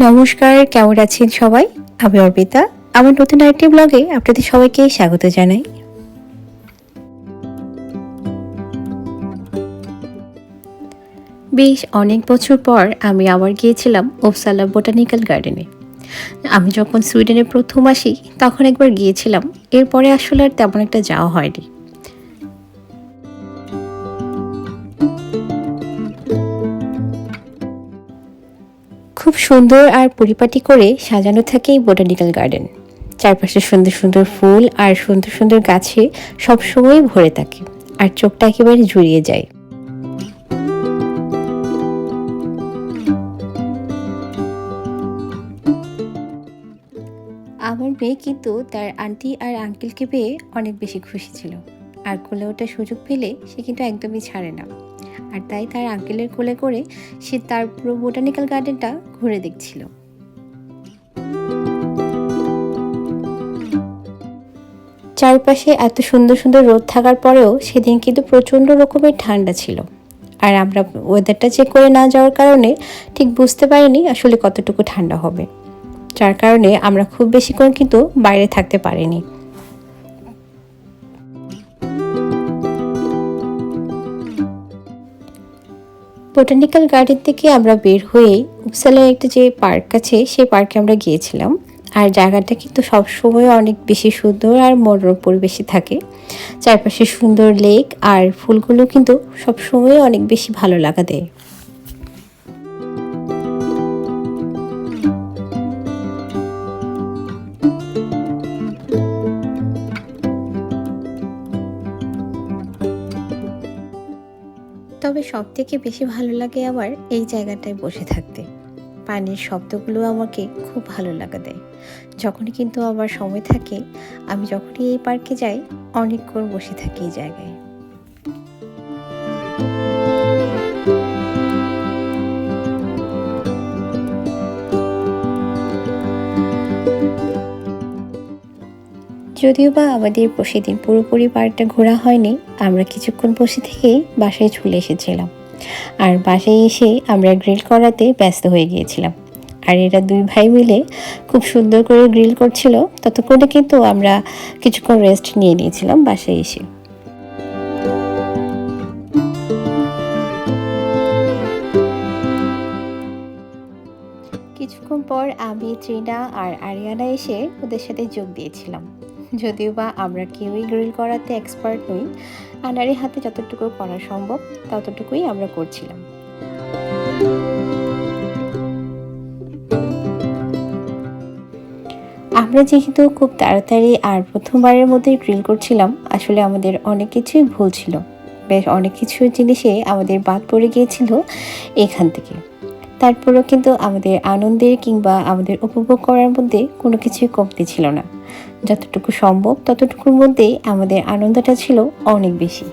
নমস্কার, কেমন আছেন সবাই? আমি অর্পিতা। আমার নতুন আরেকটি ব্লগে আপনাদের সবাইকে স্বাগত জানাই। বেশ অনেক বছর পর আমি আবার গিয়েছিলাম ওপসালা বোটানিক্যাল গার্ডেনে। আমি যখন সুইডেনে প্রথম আসি, তখন একবার গিয়েছিলাম। এরপরে আসলে আর তেমন একটা যাওয়া হয়নি। খুব সুন্দর আর পরিপাটি করে সাজানো থাকে এই বোটানিক্যাল গার্ডেন। চারপাশে সুন্দর সুন্দর ফুল আর সুন্দর সুন্দর গাছে সবসময় ভরে থাকে আর চোখটা একেবারে জুড়িয়ে যায়। আমার মেয়ে কিন্তু তার আন্টি আর আঙ্কেলকে পেয়ে অনেক বেশি খুশি ছিল। আর কোলে ওঠার সুযোগ পেলে সে কিন্তু একদমই ছাড়ে না। আর তাই তার আঙ্কেলের কোলে করে সে তার পুরো বোটানিক্যাল গার্ডেনটা ঘুরে দেখছিল। চারপাশে এত সুন্দর সুন্দর রোদ থাকার পরেও সেদিন কিন্তু প্রচণ্ড রকমের ঠান্ডা ছিল। আর আমরা ওয়েদারটা চেক করে না যাওয়ার কারণে ঠিক বুঝতে পারিনি আসলে কতটুকু ঠান্ডা হবে। যার কারণে আমরা খুব বেশিক্ষণ কিন্তু বাইরে থাকতে পারিনি। বোটানিক্যাল গার্ডেন থেকে আমরা বের হয়ে উপসালার একটা যে পার্ক আছে, সেই পার্কে আমরা গিয়েছিলাম। আর জায়গাটা কিন্তু সবসময় অনেক বেশি সুন্দর আর মনোরম পরিবেশে থাকে। চারপাশে সুন্দর লেক আর ফুলগুলো কিন্তু সবসময় অনেক বেশি ভালো লাগা দেয়। তবে সব থেকে বেশি ভালো লাগে আমার এই জায়গাটায় বসে থাকতে। পানির শব্দগুলো আমাকে খুব ভালো লাগা দেয়। যখনই কিন্তু আমার সময় থাকে, আমি যখনই এই পার্কে যাই, অনেকক্ষণ বসে থাকি এই জায়গায়। যদিও বা আমাদের সেদিন পুরোপুরি পার্কটা ঘোরা হয়নি, আমরা কিছুক্ষণ বসে থেকেই বাসায় চলে এসেছিলাম। আর বাসায় এসে আমরা গ্রিল করাতে ব্যস্ত হয়ে গিয়েছিলাম। আর এরা দুই ভাই মিলে খুব সুন্দর করে গ্রিল করছিল, ততক্ষণে কিন্তু আমরা কিছুক্ষণ রেস্ট নিয়ে নিয়েছিলাম বাসায় এসে। কিছুক্ষণ পর আমি, ত্রিনা আর আরিয়ানা এসে ওদের সাথে যোগ দিয়েছিলাম। যদিও বা আমরা কেউই গ্রিল করাতে এক্সপার্ট নই আনারের হাতে যতটুকু করা সম্ভব, ততটুকুই আমরা করছিলাম। আমরা যেহেতু খুব তাড়াতাড়ি আর প্রথমবারের মধ্যে গ্রিল করছিলাম, আসলে আমাদের অনেক কিছুই ভুল ছিল। বেশ অনেক কিছু জিনিসে আমাদের বাদ পড়ে গিয়েছিল এখান থেকে। তারপরেও কিন্তু আমাদের আনন্দের কিংবা আমাদের উপভোগ করার মধ্যে কোনো কিছুই কমতি ছিল না। যতটুকু সম্ভব, ততটুকুর মধ্যে আমাদের আনন্দটা ছিল অনেক বেশি।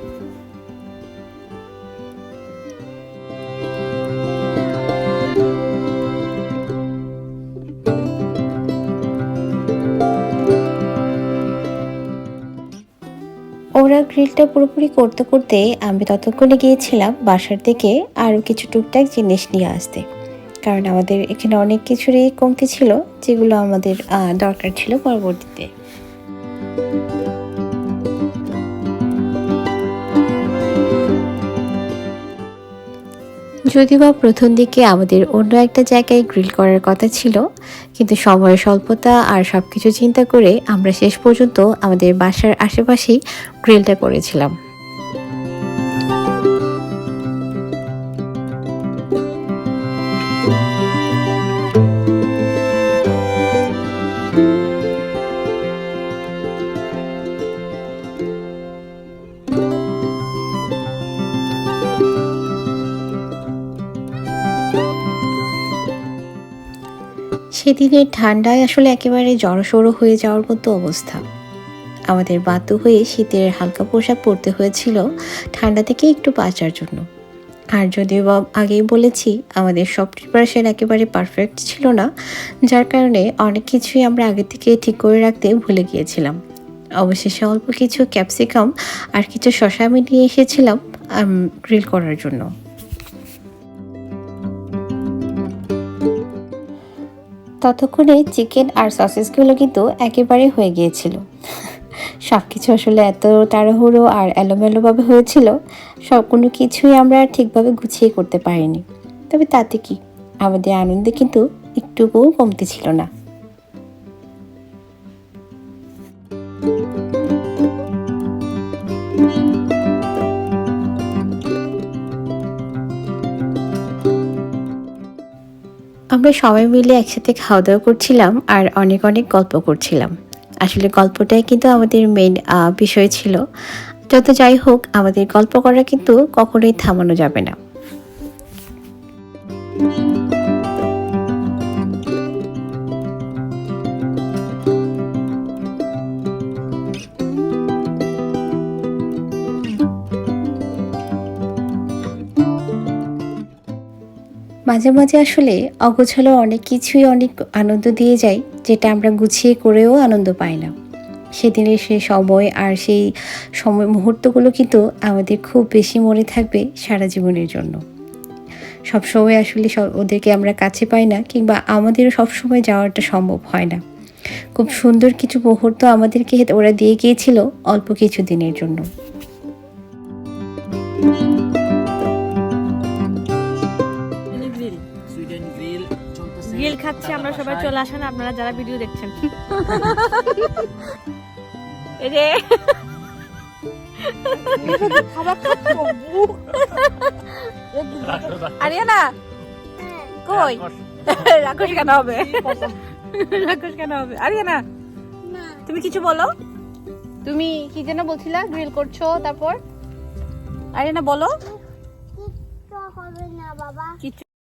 ওরা গ্রিলটা পুরোপুরি করতে করতে আমি ততক্ষণে গিয়েছিলাম বাসার থেকে আরও কিছু টুকটাক জিনিস নিয়ে আসতে। কারণ আমাদের এখানে অনেক কিছুরই কমতি ছিল, যেগুলো আমাদের দরকার ছিল পরবর্তীতে। যদিও বা প্রথম দিকে আমাদের অন্য একটা জায়গায় গ্রিল করার কথা ছিল, কিন্তু সময়ের স্বল্পতা আর সব কিছু চিন্তা করে আমরা শেষ পর্যন্ত আমাদের বাসার আশেপাশেই গ্রিলটা করেছিলাম। সেদিনের ঠান্ডায় আসলে একেবারে জড়সড়ো হয়ে যাওয়ার মতো অবস্থা। আমাদের বাধ্য হয়ে শীতের হালকা পোশাক পরতে হয়েছিল ঠান্ডা থেকে একটু বাঁচার জন্য। আর যদিও বা আগেই বলেছি, আমাদের সব প্রিপারেশন একেবারে পারফেক্ট ছিল না, যার কারণে অনেক কিছুই আমরা আগে থেকে ঠিক করে রাখতে ভুলে গিয়েছিলাম। অবশেষে অল্প কিছু ক্যাপসিকাম আর কিছু শশা আমি নিয়ে এসেছিলাম গ্রিল করার জন্য। ততক্ষণে চিকেন আর সসেসগুলো কিন্তু একেবারে হয়ে গিয়েছিল। সব কিছু আসলে এত তাড়াহুড়ো আর এলোমেলোভাবে হয়েছিল, সব কোনো কিছুই আমরা ঠিকভাবে গুছিয়ে করতে পারিনি। তবে তাতে কি? আমাদের আনন্দে কিন্তু একটুকুও কমতে ছিল না। আমরা সবাই মিলে একসাথে খাওয়া দাওয়া করছিলাম আর অনেক অনেক গল্প করছিলাম। আসলে গল্পটাই কিন্তু আমাদের মেন বিষয় ছিল। যত যাই হোক, আমাদের গল্প করা কিন্তু কখনোই থামানো যাবে না। মাঝে মাঝে আসলে অগোছালো অনেক কিছুই অনেক আনন্দ দিয়ে যায়, যেটা আমরা গুছিয়ে করেও আনন্দ পাই না। সেদিনের সেই সময় আর সেই সময় মুহূর্তগুলো কিন্তু আমাদের খুব বেশি মনে থাকবে সারা জীবনের জন্য। সবসময় আসলে ওদেরকে আমরা কাছে পাই না, কিংবা আমাদেরও সবসময় যাওয়াটা সম্ভব হয় না। খুব সুন্দর কিছু মুহূর্ত আমাদেরকে ওরা দিয়ে গিয়েছিল অল্প কিছু দিনের জন্য। খাচ্ছি আমরা সবাই চলে আসেন আপনারা যারা ভিডিও দেখছেন। এই যে। আরিয়ানা কই? রাক্ষস। কেন হবে? রাক্ষস কেন হবে? আরিয়ানা তুমি কিছু বলো। তুমি কি যেন বলছিলা? গ্রিল করছ তারপর? আরিয়ানা বলো। হবে না বাবা। কিছু